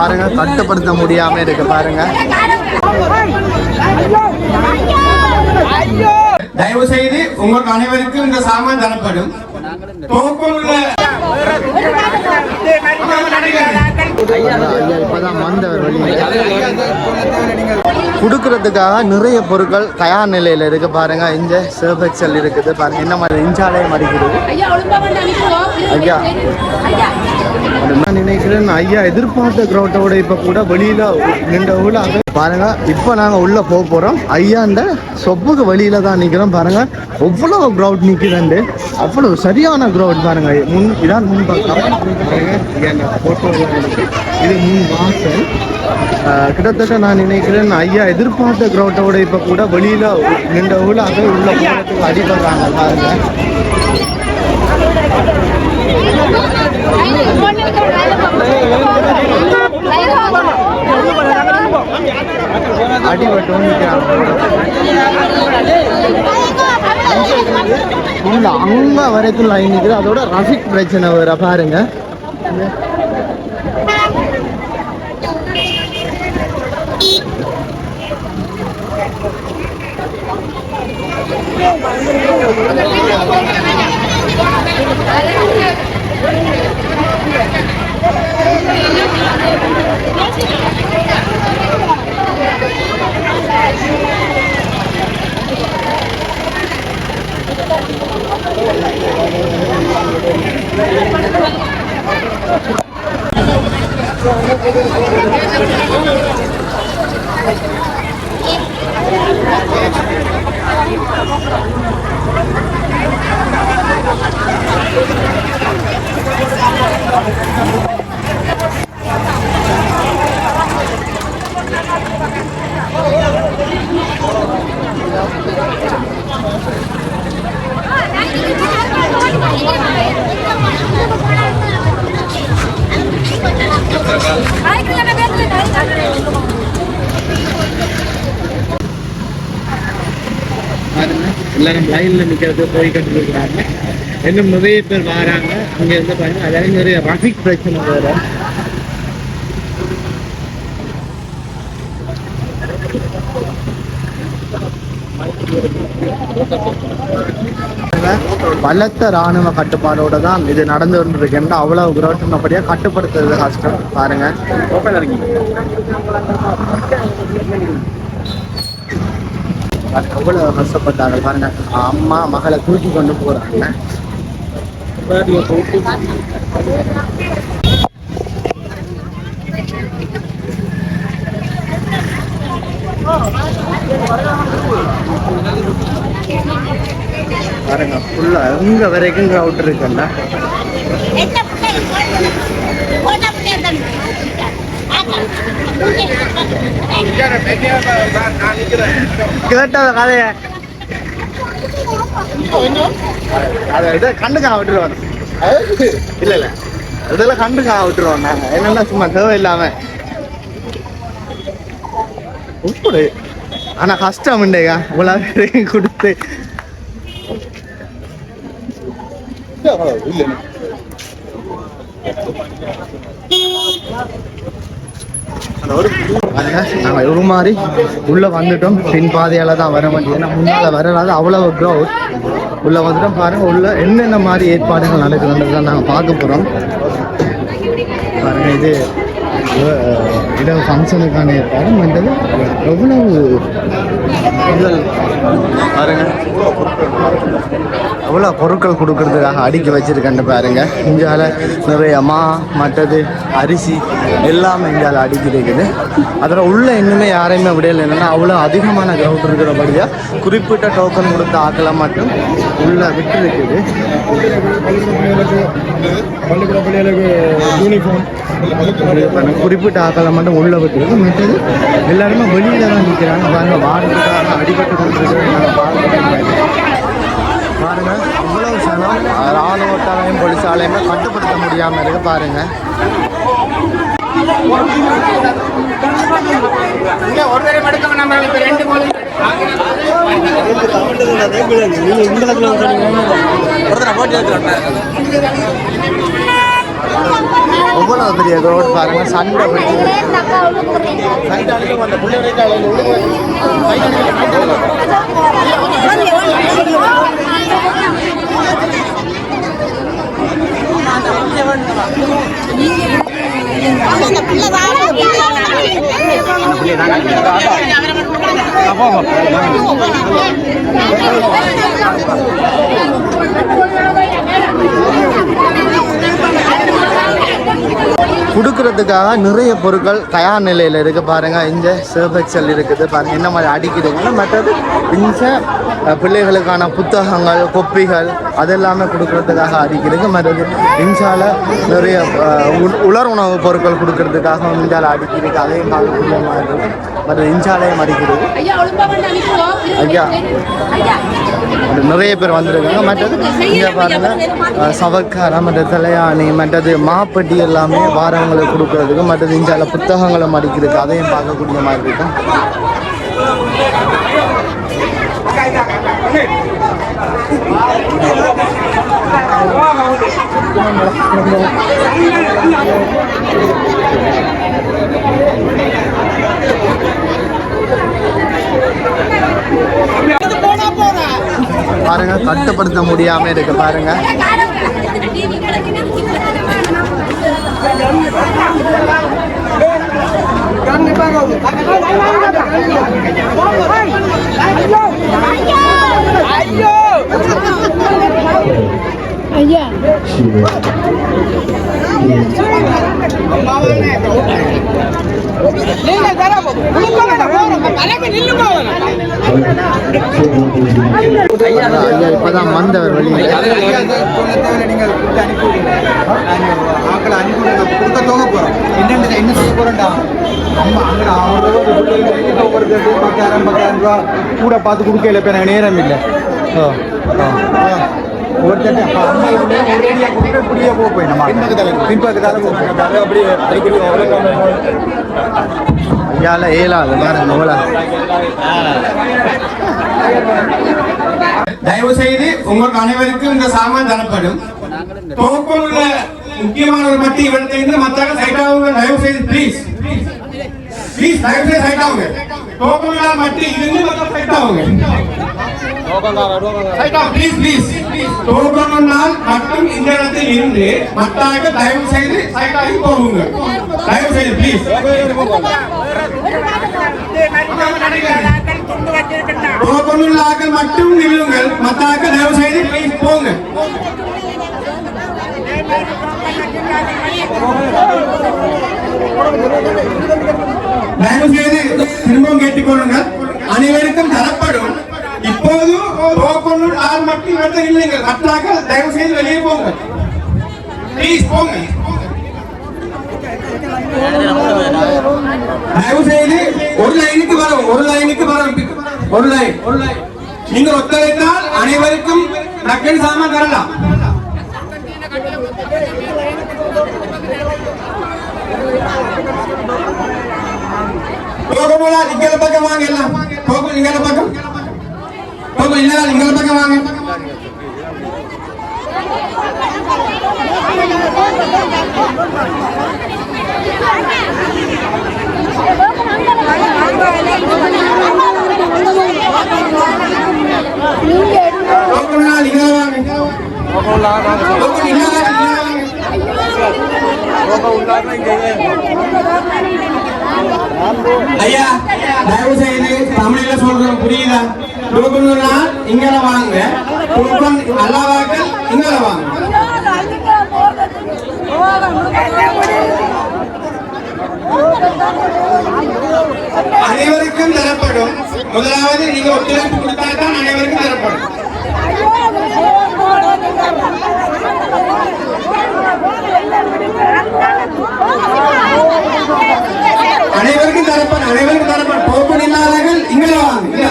பாருங்க கட்டுப்படுத்த முடியாம இருக்கு பாருங்க. தயவு செய்து உங்களுக்கு அனைவருக்கும் இந்த சாமான் தரப்படும். கொடுக்கறதுக்காக நிறைய பொருட்கள் தயார் நிலையில இருக்கு பாருங்க. இந்த சர்ஃபெக்சல் இருக்குது பாருங்க. என்ன மாதிரி இஞ்சாலையும் அடிக்கிறது ஐயா. ஐயா. நான் நினைக்கிறேன் ஐயா எதிர்பார்த்த கிரௌண்டோட இப்ப கூட வெளியில நின்ற உள்ள பாருங்க இப்ப நாங்க உள்ள போக போறோம். ஐயாண்ட சொப்புக்கு வெளியில தான் நிக்கிறோம் பாருங்க. எவ்வளவு க்ரௌட் நிக்குதுண்டு. அவ்வளவு சரியான க்ரௌட் பாருங்க. முன் இதான் முன் பக்கம். இது முன் வாசல். கிட்டத்தட்ட நான் நினைக்கிறேன் ஐயா எதிர்பார்த்த கிரௌண்டோட இப்ப கூட வெளியில நின்ற அதை உள்ள போறதுக்கு அடிபடுறாங்க பாருங்க. அடிபட்டு உள்ள அங்க வரைக்கும் லைன் நிற்குது அதோட ரஃபிக் பிரச்சனை வர பாருங்க பாருங்க. எல்லாரும் லைன்ல நிக்கிறது போய் கட்டுருக்காங்க இன்னும் நிறைய பேர் வராங்க. அங்க இருந்து பாருங்க அதாவது நிறைய ரஃபிக் பிரச்சனை வரும் பலத்த ராணுவ கட்டுப்பாடோட தான் இது நடந்து கொண்டிருக்கின்ற அவ்வளவு குரோட்டனபடியா கட்டுப்படுத்துறது கஷ்டம். பாருங்க. அவ்வளவு கஷ்டப்பட்டாங்க பாருங்க அம்மா மகளை தூக்கி கொண்டு போறாங்க பாருங்க ஃபுல்லா எங்க வரைக்கும் கிரவுட் இருக்குல்ல கேட்ட கதைய. கண்டுக்கா விட்டுருவாங்க. இல்ல இல்ல. இதெல்லாம் கண்டுக்கா விட்டுருவோம் நாங்க. என்னன்னா சும்மா தேவையில்லாம. உப்புடு ஆனா கஷ்டம் இல்லையா இவ்வளவு கொடுத்து. இல்ல. அந்த ஒரு நாங்க மாதிரி உள்ள வந்துட்டோம். பின் பாதையால தான் வர வேண்டியது ஏன்னா முன்னால வரலாது அவ்வளவு க்ரௌட் உள்ள வந்துட்டோம். பாருங்க உள்ள என்னென்ன மாதிரி ஏற்பாடுகள் நடக்குதுன்றதை நாங்க பார்க்க போறோம் பாருங்க இது இடம் ஃபங்க்ஷனுக்கான ஏற்பாடு. மற்றது எவ்வளவு பாருங்கள் பாருங்க. எவ்வளோ பொருட்கள் கொடுக்கறதுக்காக அடுக்கி வச்சுருக்கேன்னு பாருங்கள் இங்கால நிறைய மா மற்றது அரிசி எல்லாமே இங்கால அடுக்கி இருக்குது. அதில் உள்ள இன்னுமே யாரையுமே விடையில என்னென்னா அவ்வளோ அதிகமான கிரவுண்ட் இருக்கிறபடியாக குறிப்பிட்ட டோக்கன் கொடுத்த ஆக்களை மட்டும் உள்ள விட்டு இருக்குது பள்ளிக்கூட பிள்ளைகளுக்கு யூனிஃபார்ம் குறிப்பிட்ட ஆக்களை மட்டும் உள்ள விட்டுருக்கு மற்றது எல்லாருமே வெளியில தான் நிற்கிறாங்க பாருங்கள் வாரத்துக்காக அடிபட்டு கொண்டிருக்கிறாங்க பாருங்க. இவ்வளவு சனம் ராணுவத்தாலையும் போலீஸாலையுமே கட்டுப்படுத்த முடியாம இருக்கு பாருங்க. எவ்வளவு பெரிய ரோடு பாருங்க சண்டை சண்டை আবহাওয়া பண்ணுறதுக்காக நிறைய பொருட்கள் தயார் நிலையில் இருக்குது பாருங்கள் இந்த சேபெக்சல் இருக்குது பாருங்கள் என்ன மாதிரி அடிக்குதுங்கன்னா மற்றது இந்த பிள்ளைகளுக்கான புத்தகங்கள் கொப்பிகள் அதெல்லாமே கொடுக்கறதுக்காக அடிக்கிறது. மற்றது இன்சால நிறைய உலர் உணவு பொருட்கள் கொடுக்கறதுக்காக இன்சால அடிக்கிறது அதையும் பார்க்கக்கூடிய மாதிரி மற்ற இன்சாலையும் அடிக்கிறது ஐயா நிறைய பேர் வந்திருக்காங்க. மற்றது இங்கே பாருங்க. அஹ், சவக்காரம் மற்ற தலையாணி மற்றது மாப்பட்டி எல்லாமே வாரங்களுக்கு கொடுக்கறதுக்கு மற்றது இஞ்சால புத்தகங்களை மடிக்கிறதுக்கு அதையும் பார்க்கக்கூடிய மாதிரி இருக்கும் பாருங்க கட்டுப்படுத்த முடியாம இருக்கு பாருங்க. டிவி கிடக்குது ஐயா ஐயா இப்பதான் வந்தவர் வெளியே ஆக்களை அனுப்பி கொடுக்க தோக போகிறோம் என்னென்ன என்ன செய்ய போகிறோம்டா அம்மா அங்கே அவங்க ஒவ்வொரு பத்தாயிரம் பத்தாயிரம் ரூபா கூட பார்த்து கொடுக்கல இப்போ எனக்கு நேரம் இல்லை ஓ அப்போ அம்மா இவங்க ஒரேடியாக கொடுக்க இப்படியே போக போய் நம்ம பின்பக்கத்தால பின்பக்கத்தால போக அப்படியே ஐயால ஏழாது பாருங்க எவ்வளோ தயவு செய்து உங்களுக்கு அனைவருக்கும் இந்த சாமான் தரப்படும். தொகுப்பில் உள்ள முக்கியமானவர் பற்றி இவற்றிலிருந்து மற்ற சைட் ஆகுங்க தயவு செய்து ப்ளீஸ் ப்ளீஸ் தயவு செய்து சைட் ஆகுங்க தொகுப்பில் மட்டும் இருந்து மற்ற சைட் ஆகுங்க நாள் மட்டும் இந்த இடத்தில் இருந்து மற்றாக தயவு செய்து சைட் ஆகி போகுங்க. தயவு செய்து ப்ளீஸ் மட்டும் நில்லுங்கள். மற்றாக தயவு செய்து ப்ளீஸ் போங்க. தயவு செய்து திரும்பவும் கேட்டுக்கொள்ளுங்கள். அனைவருக்கும் தரப்படும் இப்போது போக்கொண்டு ஆள் மட்டும் இடத்தில் இல்லைங்கள் மற்றாக தயவு செய்து வெளியே போங்க. ப்ளீஸ் போங்க. தயவு செய்து ஒரு லைனுக்கு வரும். ஒரு லைனுக்கு வரும். ஒரு லைன் ஒரு லைன் நீங்கள் ஒத்துழைத்தால் அனைவருக்கும் நக்கல் சாமான் தரலாம். போகமுடா இங்கே பக்கம் வாங்க எல்லாம். போகும் இங்கே பக்கம். போகும் இல்ல இங்கல பக்கம் வாங்க ஐயா தயவு செய்து தமிழ்ல சொல்றோம் புரியுதா கொடுக்கணும்னா இங்கே வாங்க கொடுக்கணும் அல்லாவாக்கள் இங்கே வாங்க அனைவருக்கும் தரப்படும். முதலாவது நீங்க ஒத்துழைப்பு கொடுத்தால்தான் அனைவருக்கும் தரப்படும். அனைவருக்கும் தரப்பன் அனைவருக்கும் தரப்பன் பொறுப்பு இல்லாதவர்கள் இங்கே வாங்க